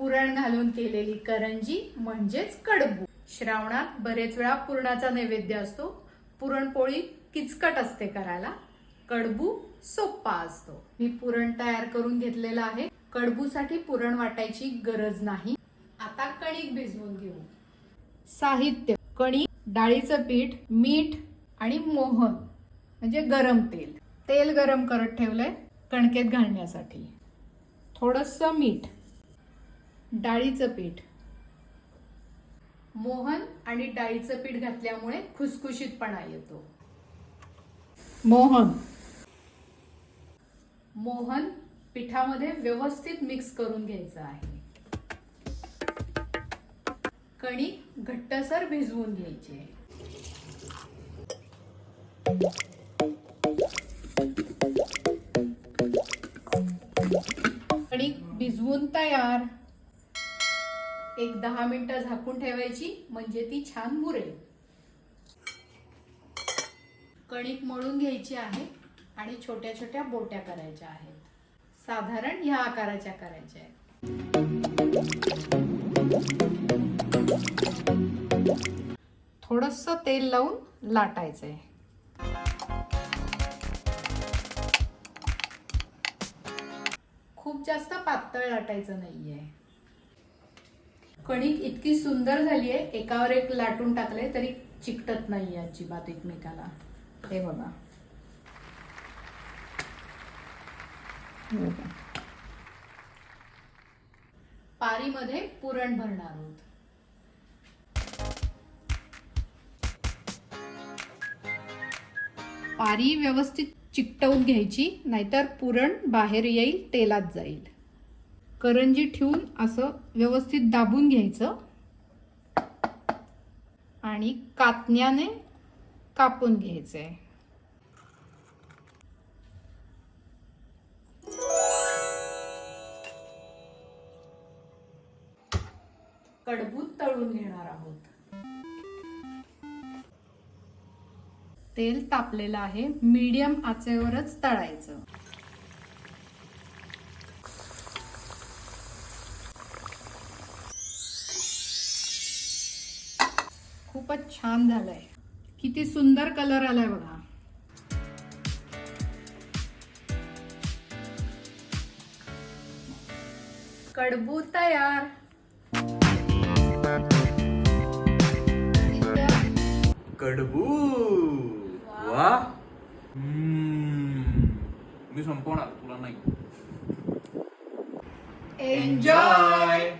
पुरण घालून केलेली करंजी म्हणजेच कडबू. श्रावणात बरेच वेळा पुरणाचा नैवेद्य असतो. पुरणपोळी किचकट असते करायला. कडबू सोप्पा असतो. मी पुरण तयार करून घेतलेलं आहे. कडबूसाठी पुरण वाटायची गरज नाही. आता कणिक भिजवून घेऊ. साहित्य. कणिक डाळीचं पीठ मीठ आणि मोहन म्हणजे गरम तेल. तेल गरम करत ठेवलंय कणकेत घालण्यासाठी. थोडस मीठ. डाळीचं पीठ. मोहन आणि डाळीचं पीठ घातल्यामुळे खुसखुशीतपणा येतो. मोहन. मोहन पिठामध्ये व्यवस्थित मिक्स करून घ्यायचं आहे. कणिक घट्टसर भिजवून घ्यायची. आहे कणिक भिजवून तयार. एक दहा मिनिटं झाकून ठेवायची म्हणजे ती छान मुरेल. कणिक मळून घ्यायची आहे आणि छोट्या छोट्या बोट्या करायच्या आहेत. साधारण ह्या आकाराच्या करायच्या आहेत. थोडस तेल लावून लाटायचंय. खूप जास्त पातळ लाटायचं नाहीये. कणिक इतकी सुंदर झालीये एकावर एक लाटून टाकले तरी चिकटत नाही अजिबात एकमेकाला. हे बघा. हे बघा. पारीमध्ये पुरण भरणार आहोत. पारी व्यवस्थित चिकटवून घ्यायची नाहीतर पुरण बाहेर येईल तेलात जाईल. करंजी ठेवून असं व्यवस्थित दाबून घ्यायचं. आणि कातण्याने कापून घ्यायचंय. कडबूत तळून घेणार आहोत. तेल तापलेलं आहे. मीडियम आचेवरच तळायचं. खूपच छान झालंय. किती सुंदर कलर आलाय बघा. कडबू तयार. कडबू. वा हम्म. मी संपवणार तुला नाही. एन्जॉय